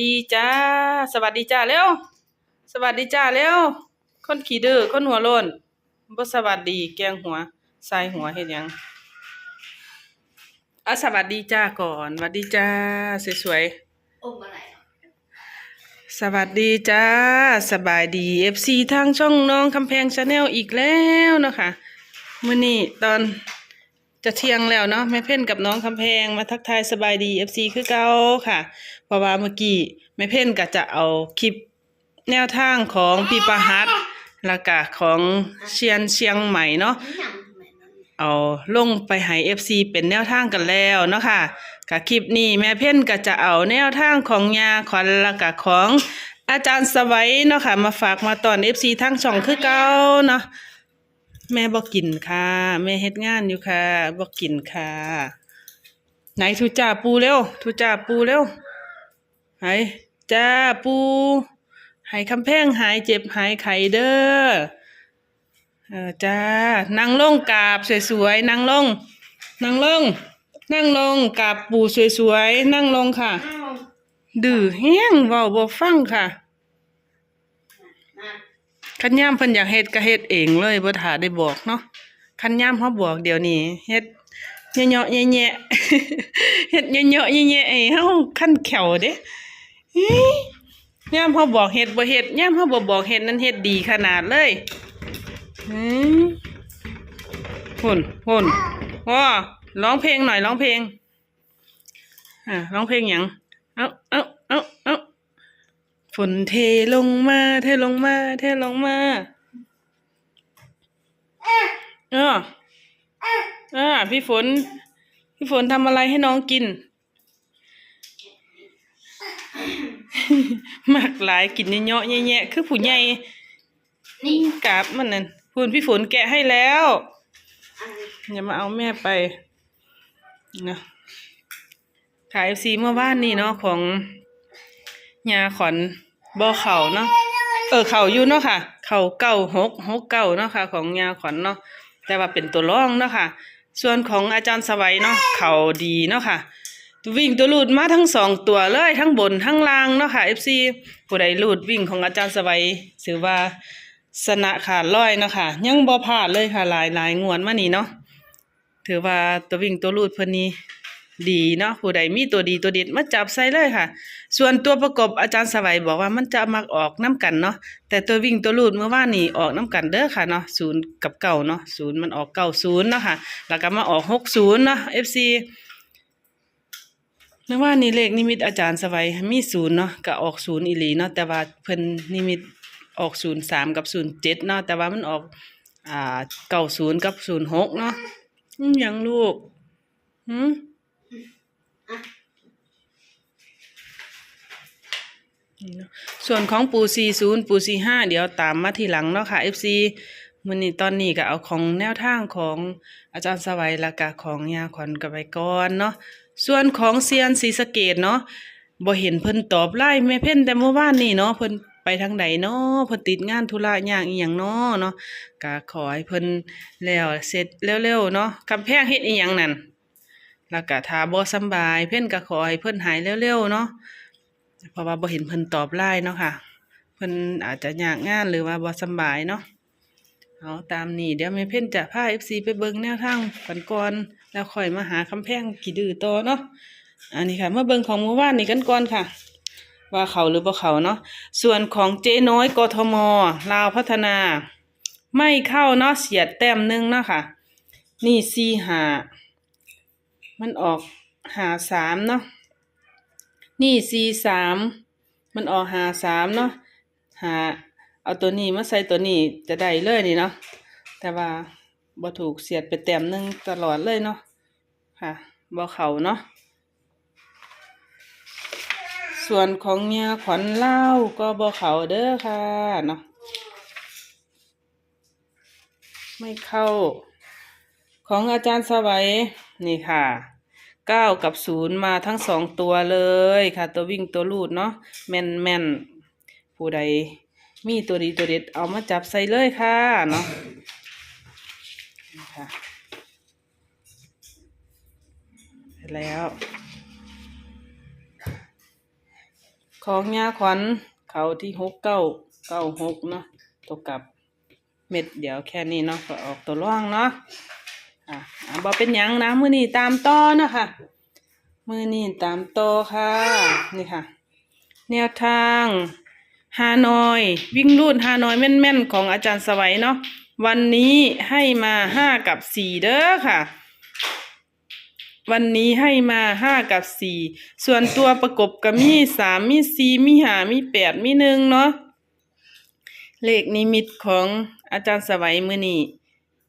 ดีจ้า สวัสดีจ้าเร็ว สวัสดีจ้าเร็ว คนขี้ดื้อคนหัวโล้นบ่สวัสดีแกล้งหัวใส่หัวเฮ็ดหยังอะสวัสดีจ้าก่อนสวัสดีจ้าสวยๆอมอะไรอะสวัสดีจ้า สบายดี FC ทางช่องน้องคำแพงชาแนลอีกแล้วเนาะค่ะมื้อนี้ตอน จะเที่ยงแล้วเนาะแม่เพ่นกับน้องคำแพงมาทักทายสบายดี FC คือเก่าค่ะเพราะว่าเมื่อกี้แม่เพ่นก็จะเอาคลิปแนวทางของพี่ประหัตแล้วก็ของเชียนเชียงใหม่เนาะนี่ยำทำไมนั่นเอาลงไปให้ FC เป็นแนวทางกันแล้วเนาะค่ะกับคลิปนี้แม่เพ่นก็จะเอาแนวทางของยาขวัญและก็ของอาจารย์สวัยเนาะค่ะมาฝากมาตอน FC ทั้งช่องคือเก่าเนาะ แม่บอกกินค่ะ แม่เฮ็ดงานอยู่ค่ะบอกกินค่ะ ไหนทุจ่าปูเร็วทุจ่าปูเร็วไหนจ้าปูหายคำแพงหายเจ็บหายไข้เด้อเออจ้านั่งลงกราบสวยๆนั่งลงนั่งลง นั่งลงกราบปู่สวยๆนั่งลงค่ะอ้าวดื้อแห้งเว้าบ่ฟังค่ะมา คันยามเพิ่นอยากเฮ็ดก็เฮ็ดเองเลยบ่ท่าได้บอกเนาะคันยามเฮาบอกเดี๋ยวนี้เฮ็ดเยาะๆแยะๆเฮ็ดเยาะๆแยะๆไอ้เฮาคันแขวเด้ยยามเฮาบอกเฮ็ดบ่เฮ็ดยามเฮาบ่บอกเฮ็ดนั้นเฮ็ดดีขนาดเลยอืมหุ่นหุ่นว้าร้องเพลงหน่อยร้องเพลงอ่าร้องเพลงหยังเอาเอ้าเอ้าเอ้า ฝนเทลงมา เทลงมา เทลงมาเอออ่าพี่ฝน พี่ฝนทำอะไรให้น้องกิน มากหลายกินเยอะแยะคือผู้ใหญ่นี่กราบมันนั่นพูนพี่ฝนแกะให้แล้วอันนี้อย่ามาเอาแม่ไปนะขายซีเมื่อวานนี่เนาะของยาขอน บ่อเข่าเนาะเออเข่าอยู่เนาะค่ะ เข่าเก้าหกหกเก้าเนาะค่ะ ของยาขอนเนาะแต่ว่าเป็นตัวร่องเนาะค่ะ ส่วนของอาจารย์สวัยเนาะเข่าดีเนาะค่ะวิ่งตัวลูดมาทั้งสองตัวเลยทั้งบนทั้งล่างเนาะค่ะ FC ผู้ใดลูดวิ่งของอาจารย์สวัยถือว่าสนะขาดร้อยเนาะค่ะ ยังบ่พลาดเลยค่ะหลายหลายงวดมานี่เนาะถือว่าตัววิ่งตัวลูดเพิ่นนี้ ดีเนาะผู้ใดมีตัวดีตัวเด็ดมาจับใส่เลยค่ะ ส่วนตัวประกบอาจารย์สวัยบอกว่ามันจะมักออกน้กันเนาะแต่ตัววิ่งตัวลูดเมื่อวานนี่ออกน้กันเด้อค่ะเนาะศูนย์กับเก่าเนาะศูนย์มันออกเก้าศูนย์เนาะค่ะแล้วก็มาออกหกศูนย์เนาะ FC นึกว่านี่เลขนิมิตอาจารย์สวัยมีศูนย์เนาะก็ออกศูนย์อีหลีเนาะแต่ว่าเพิ่นนิมิตออกศูนย์สามกับศูนย์เจ็ดเนาะแต่ว่ามันออกอ่าเก้าศูนย์กับศูนย์หกเนาะยังลูกหืม นี่เนาะส่วนของปูสี่ศูนย์ปูสี่ห้าเดี๋ยวตามมาทีหลังเนาะค่ะ FC มื้อนี้ตอนนี้ก็เอาของแนวทางของอาจารย์สวัยและก็ของยาขวัญกันไปก่อนเนาะส่วนของเซียนศรีสะเกดเนาะบ่เห็นเพิ่นตอบไล่แม่เพ่นแต่เมื่อวานนี่เนาะเพิ่นไปทางใดเนาะเพิ่นติดงานธุระอย่างอีหยังเนาะเนาะก็ขอให้เพิ่นแล้วเสร็จเร็วๆเนาะกำแพงเฮ็ดอีหยังนั่น แล้วก็ถ้าบ่สบายเพิ่นก็ขอให้เพิ่นหายเร็วๆเนาะเพราะว่าบ่เห็นเพิ่นตอบไล่เนาะค่ะ เพิ่นอาจจะยากงานหรือว่าบ่สบายเนาะเอาตามนี้เดี๋ยวแม่เพ่นจะพา FC ไปเบิ่งแนวทางกันก่อนแล้วค่อยมาหาคำแพงกี่ดื้อต่อเนาะอันนี้ค่ะเมาเบิ่งของเมื่อวานนี้กันก่อนค่ะ ว่าเขาหรือบ่เขาเนาะส่วนของเจ๊น้อยกทมลาวพัฒนา ไม่เข้าเนาะเสียดแต้มนึงเนาะค่ะ นี่สี่หา มันออกหาสามเนาะ นี่สี่สาม มันออกหาสามเนาะ หา เอาตัวนี้มาใส่ตัวนี้จะได้เลยนี่เนาะ แต่ว่าบ่ถูกเสียดไปแต้มหนึงตลอดเลยเนาะ ค่ะบ่เขาเนาะ ส่วนของเมียขวัญเล่าก็บ่เขาเด้อค่ะเนาะ ไม่เข้า ของอาจารย์สวัย นี่ค่ะเก้ากับศูนย์มาทั้งสองตัวเลยค่ะ ตัววิ่งตัวลูดเนาะแม่นแม่นผู้ใดมีตัวดีตัวเด็ดเอามาจับใส่เลยค่ะเนาะค่ะแล้วของยาขวัญเขาที่หกเก้าเก้าหกเนาะตกกับเม็ดเดี๋ยวแค่นี้เนาะก็ออกตัวร่องเนาะอะ บอเป็นยังนะมือนี้ตามต่อนะคะมือนี้ตามต่อค่ะ นี่ค่ะ แนวทางฮานอย วิ่งรูดฮานอยแม่นๆ ของอาจารย์สวัยเนาะวันนี้ให้มาห้ากับสี่เด้อค่ะ วันนี้ให้มาห้ากับสี่ส่วนตัวประกบก็มีสามมีสี่มีห้ามีแปดมีหนึ่งเนาะเลขนิมิตของอาจารย์สวัยมือนี้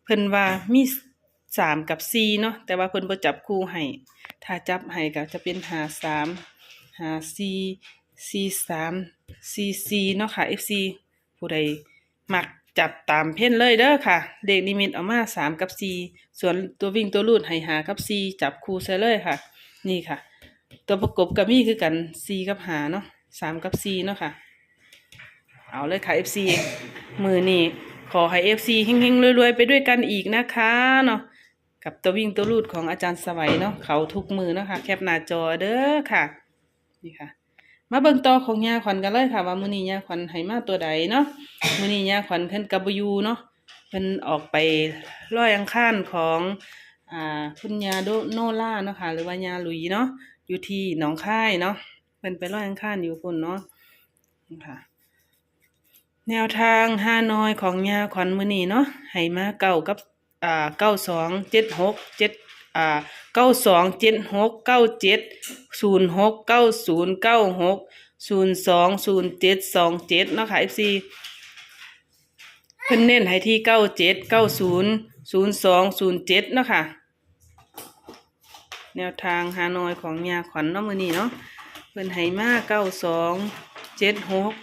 เพิ่นว่ามี สามกับสี่เนาะแต่ว่าเพิ่นบ่จับคู่ให้ถ้าจับให้ก็จะเป็นหาสามหาสี่สี่สามสี่สี่เนาะค่ะ FC ผู้ใดมักจับตามเพ่นเลยเด้อค่ะเลขนิมิตเอามาสามกับสี่ส่วนตัววิ่งตัวรูดให้หากับสี่จับคู่ใส่เลยค่ะ นี่ค่ะ ตัวประกบกับมี่คือกันสี่กับหาเนาะสามกับสี่เนาะค่ะ เอาเลยค่ะ FC มือนี่ขอให้ FC เฮงๆรวยๆ ไปด้วยกันอีกนะคะเนาะ กับตัววิ่งตัวรูดของอาจารย์สวัยเนาะเขาทุกมือนะคะแคปหน้าจอเด้อค่ะ นี่ค่ะ มาเบิ่งต่อของยาขวัญกันเลยค่ะ ว่ามื้อนี้ยาขวัญให้มาตัวใดเนาะมื้อนี้ยาขวัญเพิ่นกับบอยูเนาะเพิ่นออกไปลอยอังคารของอ่าคุณยาโดโนล่าเนาะค่ะ หรือว่ายาลุยเนาะอยู่ที่หนองคายเนาะเพิ่นไปลอยอังคารอยู่พุ่นเนาะนี่ค่ะแนวทางฮานอยของยาขวัญมือนี้เนาะให้มาเก้ากับ อ่าเก้าสองเจ็ดหกเจ็ดอ่าเก้าสองเจ็ดหกเก้าเจ็ดศูนย์หกเก้าศูนย์เก้าหกศูนย์สองศูนย์เจ็ดสองเจ็ดเนาะค่ะ FC เพิ่นเน้นให้ที่เก้าเจ็ดเก้าศูนย์ศูนย์สองศูนย์เจ็ดเนาะค่ะ แนวทางฮานอยของยาขวัญเนาะมือนี้เนาะเพิ่นให้มาเก้าสองเจ็ดหก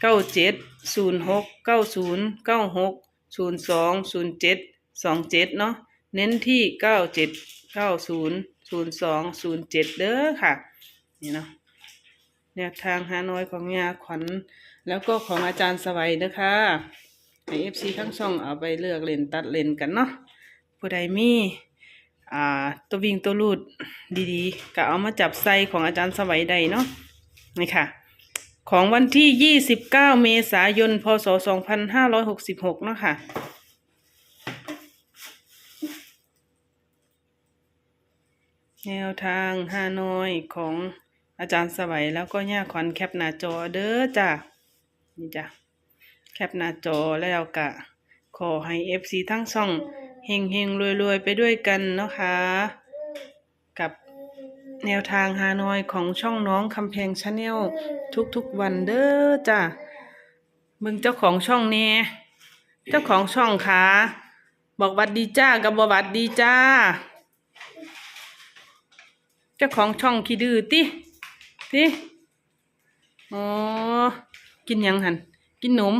เก้าเจ็ดศูนย์หกเก้าศูนย์เก้าหกศูนย์สองศูนย์เจ็ด สองเจ็ดเนาะเน้นที่เก้าเจ็ดเก้าศูนย์ศูนย์สองศูนย์เจ็ดเด้อค่ะ นี่เนาะแนวทางฮานอยของยาขวัญแล้วก็ของอาจารย์สวัยนะคะให้เอฟซีทั้งสองเอาไปเลือกเล่นตัดเล่นกันเนาะผู้ใดมีอ่าตัววิ่งตัวลูดดีๆ ก็เอามาจับใส่ของอาจารย์สวัยได้เนาะนี่ค่ะ ของวันที่ 29 เมษายน พศ 2566 เนาะค่ะ แนวทางฮานอยของอาจารย์สวัยแล้วก็ย่าขวัญแคปหน้าจอเด้อจ้ะนี่จ้ะแคปหน้าจอแล้วกะ ขอให้ FC ทั้งช่องเฮงเฮงรวยรวยไปด้วยกันนะคะ กับแนวทางฮานอยของช่องน้องคำแพงชาแนลทุกๆวันเด้อจ้ะมึงเจ้าของช่องแน่เจ้าของช่องขาบอกวัดดีจ้ากับบหวัดดีจ้า จ้าของช่องขี้ดื้อติติอ๋อกินยังหันกินนม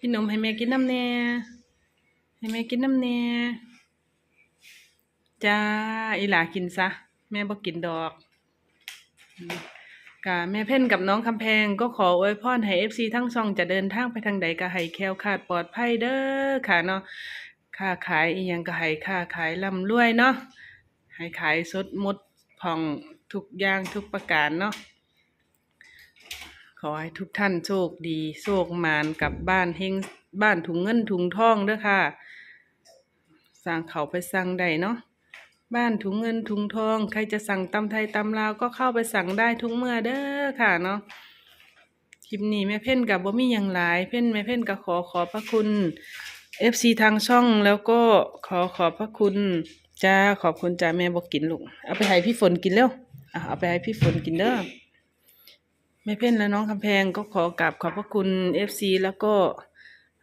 กินนมให้แม่กินน้ำแน่ให้แม่กินน้ำแน่จ้าอีหลากินซะ แม่บ่กินดอกกะแม่เพ่นกับน้องคำแพงก็ขออวยพรให้ FC ทั้งสองจะเดินทางไปทางใดก็ให้แคล้วคลาดปลอดภัยเด้อค่ะเนาะค้าขายอีหยังก็ให้ค้าขายร่ำรวยเนาะให้ขายสดหมด ผ่องทุกอย่างทุกประการเนาะขอให้ทุกท่านโชคดีโชคมานกลับบ้านเฮงบ้านถุงเงินถุงทองเด้อค่ะสร้างเขาไปสร้างได้เนาะบ้านถุงเงินถุงทอง ใครจะสั่งตำไทยตำลาวก็เข้าไปสั่งได้ทุกเมื่อเด้อค่ะเนาะคลิปนี้แม่เพ่นกับบ่มีอย่างหลายเพ่นแม่เพ่นก็ขอขอบพระคุณ FC ทางช่องแล้วก็ขอขอบพระคุณ จ้าขอบคุณจ้าแม่บอกกินลูก เอาไปให้พี่ฝนกินเร็วอะเอาไปให้พี่ฝนกินเด้อแม่เพ่นและน้องคำแพงก็ขอกราบขอบพระคุณ FC แล้วก็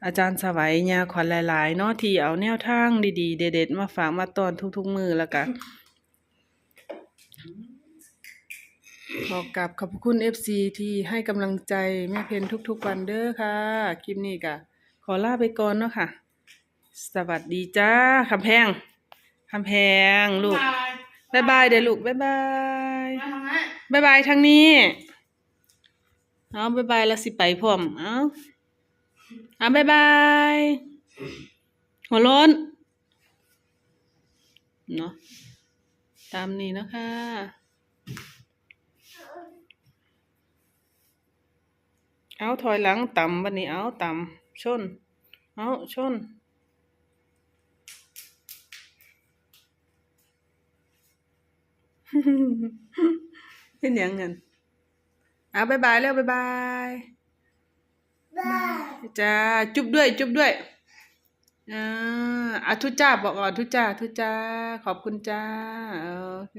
อาจารย์สวัยยาขวัญหลาย ๆ เนาะที่เอาแนวทางดีๆ เด็ดๆมาฝากมาตอนทุก ๆ มือแล้วกันขอกราบขอบพระคุณ FC ที่ให้กำลังใจแม่เพนทุก ๆ วันเด้อค่ะ คลิปนี้ก็ขอลาไปก่อนเนาะค่ะ สวัสดีจ้าคำแพง คำแพงลูกบายบายเดี๋ยวลูกบายบายมาทำไมบายบายทางนี้ เอาบายบายแล้วสิไปพร้อม เอาเอาบายบาย หัวโล้นเนาะตามนี้นะคะเอาถอยหลังต่ำบัดนี้เอาต่ำชน เอาชน เป็นหยังเงินเอาบายบายแล้วบายบายบ้าจ้าจุ๊บด้วย จุ๊บด้วยอ่าอาทุจ้าบอกก่อนทุจ้าทุจ้าขอบคุณจ้าโอเค